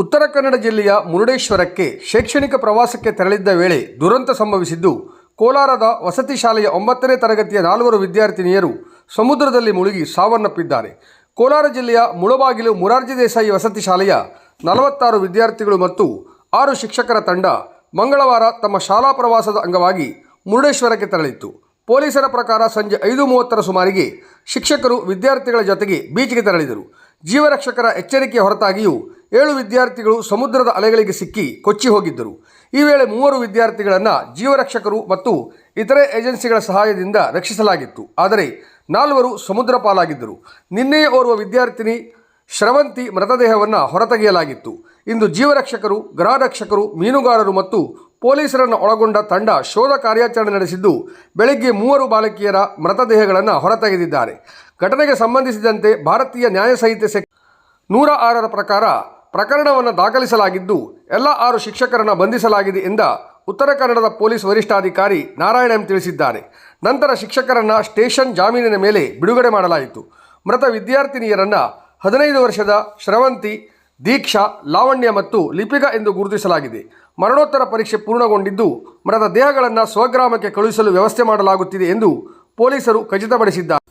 ಉತ್ತರ ಕನ್ನಡ ಜಿಲ್ಲೆಯ ಮುರುಡೇಶ್ವರಕ್ಕೆ ಶೈಕ್ಷಣಿಕ ಪ್ರವಾಸಕ್ಕೆ ತೆರಳಿದ್ದ ವೇಳೆ ದುರಂತ ಸಂಭವಿಸಿದ್ದು, ಕೋಲಾರದ ವಸತಿ ಶಾಲೆಯ ಒಂಬತ್ತನೇ ತರಗತಿಯ ನಾಲ್ವರು ವಿದ್ಯಾರ್ಥಿನಿಯರು ಸಮುದ್ರದಲ್ಲಿ ಮುಳುಗಿ ಸಾವನ್ನಪ್ಪಿದ್ದಾರೆ. ಕೋಲಾರ ಜಿಲ್ಲೆಯ ಮುಳಬಾಗಿಲು ಮುರಾರ್ಜಿ ದೇಸಾಯಿ ವಸತಿ ಶಾಲೆಯ ನಲವತ್ತಾರು ವಿದ್ಯಾರ್ಥಿಗಳು ಮತ್ತು ಆರು ಶಿಕ್ಷಕರ ತಂಡ ಮಂಗಳವಾರ ತಮ್ಮ ಶಾಲಾ ಪ್ರವಾಸದ ಅಂಗವಾಗಿ ಮುರುಡೇಶ್ವರಕ್ಕೆ ತೆರಳಿತ್ತು. ಪೊಲೀಸರ ಪ್ರಕಾರ ಸಂಜೆ ಐದು ಮೂವತ್ತರ ಸುಮಾರಿಗೆ ಶಿಕ್ಷಕರು ವಿದ್ಯಾರ್ಥಿಗಳ ಜೊತೆಗೆ ಬೀಚ್ಗೆ ತೆರಳಿದರು. ಜೀವರಕ್ಷಕರ ಎಚ್ಚರಿಕೆಯ ಹೊರತಾಗಿಯೂ ಏಳು ವಿದ್ಯಾರ್ಥಿಗಳು ಸಮುದ್ರದ ಅಲೆಗಳಿಗೆ ಸಿಕ್ಕಿ ಕೊಚ್ಚಿ ಹೋಗಿದ್ದರು. ಈ ವೇಳೆ ಮೂವರು ವಿದ್ಯಾರ್ಥಿಗಳನ್ನು ಜೀವರಕ್ಷಕರು ಮತ್ತು ಇತರೆ ಏಜೆನ್ಸಿಗಳ ಸಹಾಯದಿಂದ ರಕ್ಷಿಸಲಾಗಿತ್ತು. ಆದರೆ ನಾಲ್ವರು ಸಮುದ್ರ ಪಾಲಾಗಿದ್ದರು. ನಿನ್ನೆಯೇ ಓರ್ವ ವಿದ್ಯಾರ್ಥಿನಿ ಶ್ರವಂತಿ ಮೃತದೇಹವನ್ನು ಹೊರತೆಗೆಯಲಾಗಿತ್ತು. ಇಂದು ಜೀವರಕ್ಷಕರು ಗೃಹರಕ್ಷಕರು ಮೀನುಗಾರರು ಮತ್ತು ಪೊಲೀಸರನ್ನು ಒಳಗೊಂಡ ತಂಡ ಶೋಧ ಕಾರ್ಯಾಚರಣೆ ನಡೆಸಿದ್ದು, ಬೆಳಗ್ಗೆ ಮೂವರು ಬಾಲಕಿಯರ ಮೃತದೇಹಗಳನ್ನು ಹೊರತೆಗೆದಿದ್ದಾರೆ. ಘಟನೆಗೆ ಸಂಬಂಧಿಸಿದಂತೆ ಭಾರತೀಯ ನ್ಯಾಯ ಸಂಹಿತೆ ಸೆಕ್ ನೂರ ಆರರ ಪ್ರಕಾರ ಪ್ರಕರಣವನ್ನು ದಾಖಲಿಸಲಾಗಿದ್ದು ಎಲ್ಲ ಆರು ಶಿಕ್ಷಕರನ್ನು ಬಂಧಿಸಲಾಗಿದೆ ಎಂದ ಉತ್ತರ ಕನ್ನಡದ ಪೊಲೀಸ್ ವರಿಷ್ಠಾಧಿಕಾರಿ ನಾರಾಯಣ ಎಂ ತಿಳಿಸಿದ್ದಾರೆ. ನಂತರ ಶಿಕ್ಷಕರನ್ನು ಸ್ಟೇಷನ್ ಜಾಮೀನಿನ ಮೇಲೆ ಬಿಡುಗಡೆ ಮಾಡಲಾಯಿತು. ಮೃತ ವಿದ್ಯಾರ್ಥಿನಿಯರನ್ನು ಹದಿನೈದು ವರ್ಷದ ಶ್ರವಂತಿ, ದೀಕ್ಷಾ, ಲಾವಣ್ಯ ಮತ್ತು ಲಿಪಿಕಾ ಎಂದು ಗುರುತಿಸಲಾಗಿದೆ. ಮರಣೋತ್ತರ ಪರೀಕ್ಷೆ ಪೂರ್ಣಗೊಂಡಿದ್ದು ಮೃತ ದೇಹಗಳನ್ನು ಸ್ವಗ್ರಾಮಕ್ಕೆ ಕಳುಹಿಸಲು ವ್ಯವಸ್ಥೆ ಮಾಡಲಾಗುತ್ತಿದೆ ಎಂದು ಪೊಲೀಸರು ಖಚಿತಪಡಿಸಿದ್ದಾರೆ.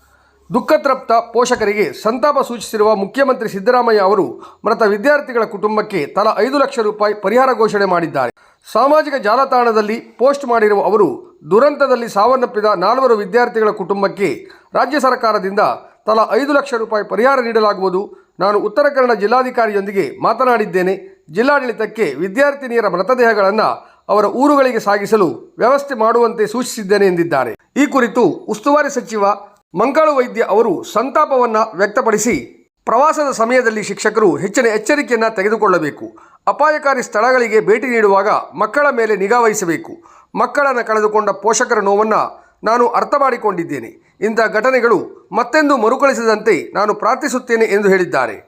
ದುಃಖತೃಪ್ತ ಪೋಷಕರಿಗೆ ಸಂತಾಪ ಸೂಚಿಸಿರುವ ಮುಖ್ಯಮಂತ್ರಿ ಸಿದ್ದರಾಮಯ್ಯ ಅವರು ಮೃತ ವಿದ್ಯಾರ್ಥಿಗಳ ಕುಟುಂಬಕ್ಕೆ ತಲಾ ಐದು ಲಕ್ಷ ರೂಪಾಯಿ ಪರಿಹಾರ ಘೋಷಣೆ ಮಾಡಿದ್ದಾರೆ. ಸಾಮಾಜಿಕ ಜಾಲತಾಣದಲ್ಲಿ ಪೋಸ್ಟ್ ಮಾಡಿರುವ ಅವರು, ದುರಂತದಲ್ಲಿ ಸಾವನ್ನಪ್ಪಿದ ನಾಲ್ವರು ವಿದ್ಯಾರ್ಥಿಗಳ ಕುಟುಂಬಕ್ಕೆ ರಾಜ್ಯ ಸರ್ಕಾರದಿಂದ ತಲಾ ಐದು ಲಕ್ಷ ರೂಪಾಯಿ ಪರಿಹಾರ ನೀಡಲಾಗುವುದು. ನಾನು ಉತ್ತರ ಕನ್ನಡ ಜಿಲ್ಲಾಧಿಕಾರಿಯೊಂದಿಗೆ ಮಾತನಾಡಿದ್ದೇನೆ. ಜಿಲ್ಲಾಡಳಿತಕ್ಕೆ ವಿದ್ಯಾರ್ಥಿನಿಯರ ಮೃತದೇಹಗಳನ್ನು ಅವರ ಊರುಗಳಿಗೆ ಸಾಗಿಸಲು ವ್ಯವಸ್ಥೆ ಮಾಡುವಂತೆ ಸೂಚಿಸಿದ್ದೇನೆ ಎಂದಿದ್ದಾರೆ. ಈ ಕುರಿತು ಉಸ್ತುವಾರಿ ಸಚಿವ ಮಂಕಾಳು ವೈದ್ಯ ಅವರು ಸಂತಾಪವನ್ನು ವ್ಯಕ್ತಪಡಿಸಿ, ಪ್ರವಾಸದ ಸಮಯದಲ್ಲಿ ಶಿಕ್ಷಕರು ಹೆಚ್ಚಿನ ಎಚ್ಚರಿಕೆಯನ್ನು ತೆಗೆದುಕೊಳ್ಳಬೇಕು. ಅಪಾಯಕಾರಿ ಸ್ಥಳಗಳಿಗೆ ಭೇಟಿ ನೀಡುವಾಗ ಮಕ್ಕಳ ಮೇಲೆ ನಿಗಾವಹಿಸಬೇಕು ಮಕ್ಕಳನ್ನು ಕಳೆದುಕೊಂಡ ಪೋಷಕರ ನೋವನ್ನು ನಾನು ಅರ್ಥ ಮಾಡಿಕೊಂಡಿದ್ದೇನೆ. ಇಂಥ ಘಟನೆಗಳು ಮತ್ತೆಂದು ಮರುಕಳಿಸದಂತೆ ನಾನು ಪ್ರಾರ್ಥಿಸುತ್ತೇನೆ ಎಂದು ಹೇಳಿದ್ದಾರೆ.